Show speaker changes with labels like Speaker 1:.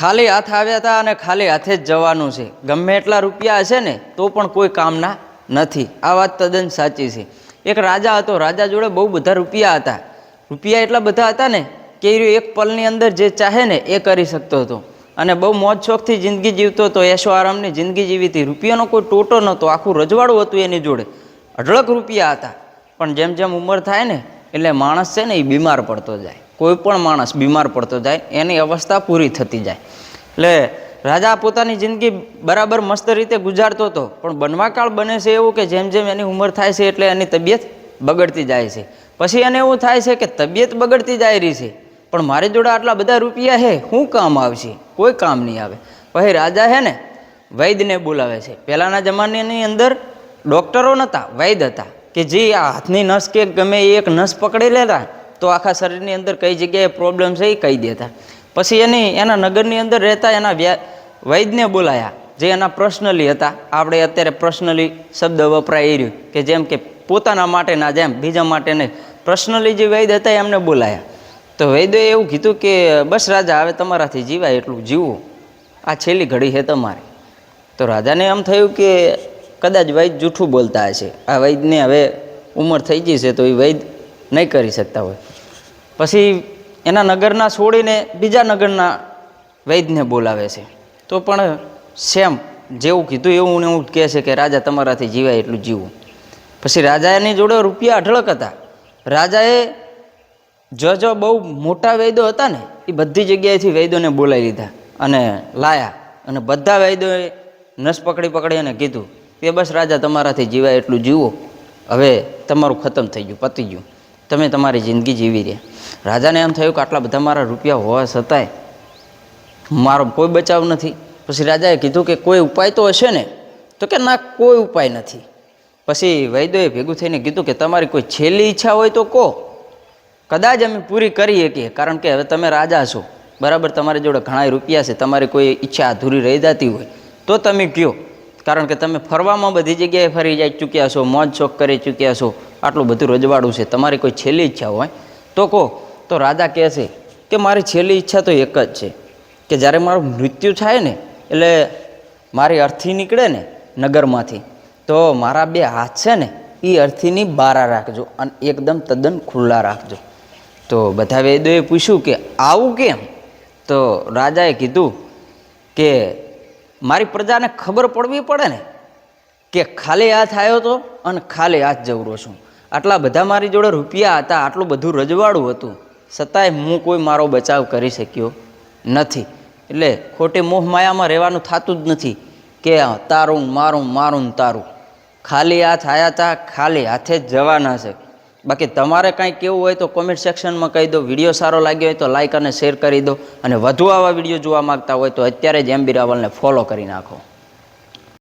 Speaker 1: ખાલી હાથ આવ્યા હતા અને ખાલી હાથે જ જવાનું છે. ગમે એટલા રૂપિયા હશે ને, તો પણ કોઈ કામના નથી. આ વાત તદ્દન સાચી છે. એક રાજા હતો, રાજા જોડે બહુ બધા રૂપિયા હતા. રૂપિયા એટલા બધા હતા ને કે એ એક પલની અંદર જે ચાહે ને, એ કરી શકતો હતો. અને બહુ મોજ શોખથી જિંદગી જીવતો હતો એશો આરામની જિંદગી જીવી હતી. રૂપિયાનો કોઈ ટોટો નહોતો, આખું રજવાડું હતું એની જોડે. અઢળક રૂપિયા હતા. પણ જેમ જેમ ઉંમર થાય ને, એટલે માણસ છે ને એ બીમાર પડતો જાય. કોઈ પણ માણસ બીમાર પડતો જાય, એની અવસ્થા પૂરી થતી જાય. એટલે રાજા પોતાની જિંદગી બરાબર મસ્ત રીતે ગુજારતો હતો, પણ બનવાકાળ બને છે એવું કે જેમ જેમ એની ઉંમર થાય છે એટલે એની તબિયત બગડતી જાય છે. પછી એને એવું થાય છે કે તબિયત બગડતી જાય રહી છે, પણ મારી જોડે આટલા બધા રૂપિયા છે શું કામ આવશે? કોઈ કામ નહીં આવે. પછી રાજા છે ને વૈદને બોલાવે છે. પહેલાંના જમાનાની અંદર ડૉક્ટરો નહોતા, વૈદ હતા, કે જે આ હાથની નસ કે ગમે એક નસ પકડી લેતા તો આખા શરીરની અંદર કઈ જગ્યાએ પ્રોબ્લેમ છે એ કહી દેતા. પછી એની, એના નગરની અંદર રહેતા એના વૈદને બોલાયા, જે એના પર્સનલી હતા. આપણે અત્યારે પર્સનલી શબ્દ વપરાય રહ્યું કે જેમ કે પોતાના માટેના જેમ બીજા માટે નહીં. પર્સનલી જે વૈદ હતા એમને બોલાયા. તો વૈદ્યએ એવું કીધું કે, બસ રાજા, હવે તમારાથી જીવાય એટલું જીવો. આ છેલ્લી ઘડી છે તમારી. તો રાજાને એમ થયું કે, કદાચ વૈદ જૂઠું બોલતા હશે. આ વૈદને હવે ઉંમર થઈ ગઈ છે તો એ વૈદ નહીં કરી શકતા હોય. પછી એના નગરના છોડીને બીજા નગરના વૈદને બોલાવે છે. તો પણ સેમ જેવું કીધું એવું ને એવું કહે છે કે રાજા તમારાથી જીવાય એટલું જીવું. પછી રાજાની જોડે રૂપિયા અઢળક હતા. રાજાએ જો જો બહુ મોટા વૈદો હતા ને, એ બધી જગ્યાએથી વૈદોને બોલાવી લીધા અને લાયા અને બધા વૈદોએ નસ પકડી પકડી અને કીધું કે બસ રાજા તમારાથી જીવાય એટલું જીવો. હવે તમારું ખતમ થઈ ગયું, પતી ગયું. તમે તમારી જિંદગી જીવી રહ્યા. રાજાને એમ થયું કે આટલા બધા મારા રૂપિયા હોવા છતાંય મારો કોઈ બચાવ નથી. પછી રાજાએ કીધું કે કોઈ ઉપાય તો હશે ને? તો કે ના, કોઈ ઉપાય નથી. પછી વૈદ્યોએ ભેગું થઈને કીધું કે તમારી કોઈ છેલ્લી ઈચ્છા હોય તો કહો. કદાચ અમે પૂરી કરી શકીએ, કારણ કે હવે તમે રાજા છો. બરાબર, તમારી જોડે ઘણા રૂપિયા છે, તમારી કોઈ ઈચ્છા અધૂરી રહી જતી હોય. તો તમે કહો કારણ કે તમે ફરવામાં બધી જગ્યાએ ફરી જાય ચૂક્યા છો, મોજ શોખ કરી ચૂક્યા છો. આટલું બધું રજવાડું છે, તમારી કોઈ છેલ્લી ઈચ્છા હોય, તો કહો. તો રાજા કહે છે કે મારી છેલ્લી ઈચ્છા તો એક જ છે, કે જ્યારે મારું મૃત્યુ થાય ને, એટલે મારી અર્થી નીકળે ને નગરમાંથી, તો મારા બે હાથ છે ને એ અર્થીની બારા રાખજો અને એકદમ તદ્દન ખુલ્લા રાખજો. તો બધા વેદોએ પૂછ્યું કે આવું કેમ? તો રાજાએ કીધું કે મારી પ્રજાને ખબર પડવી પડે ને, કે ખાલી હાથ આવ્યો હતો અને ખાલી હાથ જવરો છું. આટલા બધા મારી જોડે રૂપિયા હતા, આટલું બધું રજવાડું હતું. છતાંય હું કોઈ મારો બચાવ કરી શક્યો નથી. એટલે ખોટે મોહ માયામાં રહેવાનું થતું જ નથી કે તારું, મારું મારું તારું. ખાલી હાથ આવ્યા હતા ખાલી હાથે જ જવાના છે. બાકી તમારે કાંઈ કેવું હોય તો કોમેન્ટ સેક્શનમાં કહી દો. વીડિયો સારો લાગ્યો હોય તો લાઇક અને શેર કરી દો. અને વધુ આવા વીડિયો જોવા માગતા હોય તો અત્યારે જ એમ બી રાવલને ફોલો કરી નાખો.